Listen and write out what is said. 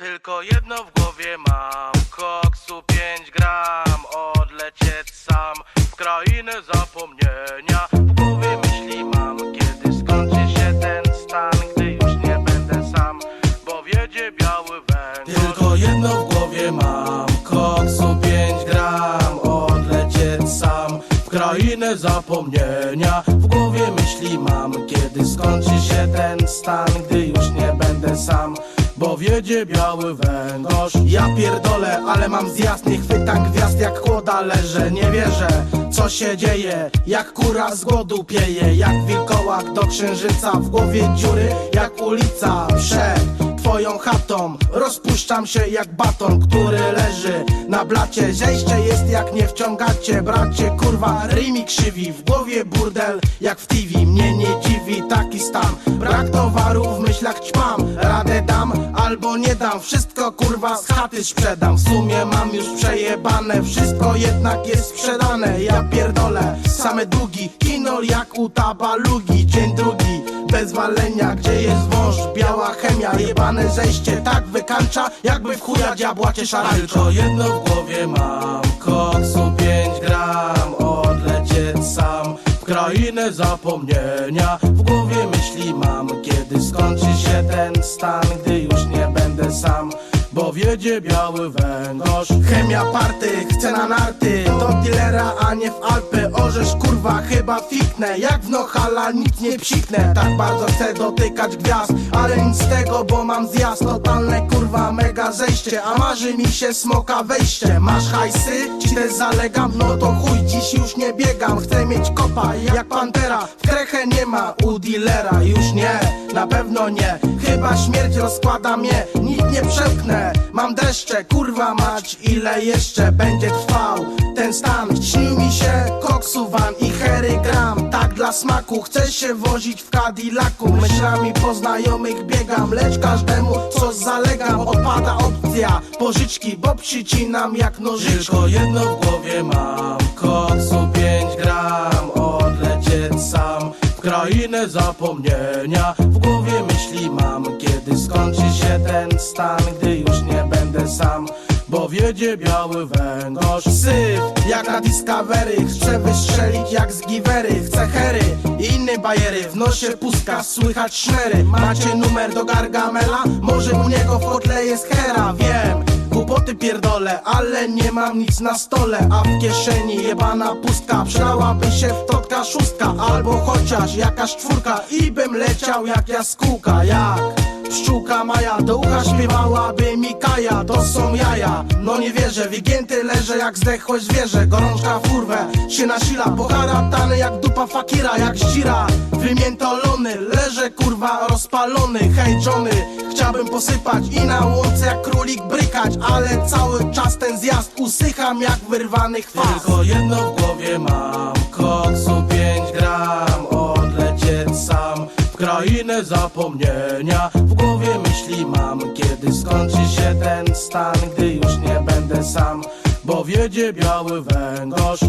Tylko jedno w głowie mam. Koksu 5 gram Odlecieć sam. W krainę zapomnienia. W głowie myśli mam Kiedy skończy się ten stan Gdy już nie będę sam. Bo wiedzie biały węgiel. Tylko jedno w głowie mam. Koksu 5 gram Odlecieć sam. W krainę zapomnienia. W głowie myśli mam Kiedy skończy się ten stan Gdy już nie będę sam bo wiedzie biały węgorz. Ja pierdolę, ale mam zjazd Nie chwytam gwiazd jak kłoda leżę Nie wierzę, co się dzieje Jak kura z głodu pieje. Jak wilkołak do księżyca W głowie dziury jak ulica Przed twoją chatą. Rozpuszczam się jak baton, który leży na blacie. Zejście jest jak nie wciągacie Bracie, kurwa, rymi krzywi W głowie burdel jak w TV Mnie nie dziwi taki stan. Brak towaru w myślach ćpam Radę dam albo nie dam. Wszystko kurwa z chaty sprzedam. W sumie mam już przejebane. Wszystko jednak jest sprzedane. Ja pierdolę, same długi. Kino jak u tabalugi. Dzień drugi, bez walenia Gdzie jest wąż, biała chemia. Jebane zejście tak wykańcza Jakby w chuja diabła cię szarańcza. Tylko jedno w głowie mam Koksu 5 gram Odlecieć sam w krainę zapomnienia. W głowie myśli mam Kiedy skończy się ten stan Gdy już nie będę sam bo wiedzie biały węgorz. Chemia party, chce na narty Do dealera, a nie w Alpy. Orzesz kurwa, chyba fiknę. Jak w Nohala nic nie psiknę. Tak bardzo chcę dotykać gwiazd Ale nic z tego, bo mam zjazd. Totalne kurwa, mega zejście. A marzy mi się smoka wejście. Masz hajsy? Ci też zalegam? No to chuj, dziś już nie biegam. Chcę mieć kopa, jak pantera. W krechę nie ma u dealera. Już nie, na pewno nie. Chyba śmierć rozkłada mnie. Nikt nie przepchnę Mam dreszcze, kurwa mać. Ile jeszcze będzie trwał ten stan? Śnił mi się koksu van i dla smaku. Chcę się wozić w Cadillacu. Myślami po znajomych biegam Lecz każdemu co zalegam Odpada opcja pożyczki Bo przycinam jak nożyczki. Tylko jedno w głowie mam. Koksu 5 gram. Odlecieć sam w krainę zapomnienia. W głowie myśli mam Kiedy skończy się ten stan Gdy już nie będę sam bo wiedzie biały węgorz. Syf jak na Discovery. Chcę wystrzelić jak z giwery. Chcę hery i inne bajery. W nosie pustka, słychać szmery. Macie numer do Gargamela? Może u niego w kotle jest hera. Wiem, Głupoty pierdolę, ale nie mam nic na stole. A w kieszeni jebana pustka. Przydałaby się wtotka szóstka. Albo chociaż jakaś czwórka I bym leciał jak jaskółka. Jak pszczółka Maja Do ucha śpiewałaby Mikaja To są jaja, no nie wierzę Wygięty leżę jak zdechłe zwierzę. Gorączka furwę się nasila Poharatany jak dupa fakira Jak zdzira, wymiętolony Leżę kurwa rozpalony Hej Johnny, chciałbym posypać I na łące jak królik brykać Ale cały czas ten zjazd Usycham jak wyrwany chwas. Tylko jedno w głowie mam zapomnienia. W głowie myśli mam Kiedy skończy się ten stan Gdy już nie będę sam Bo wiedzie biały węgorz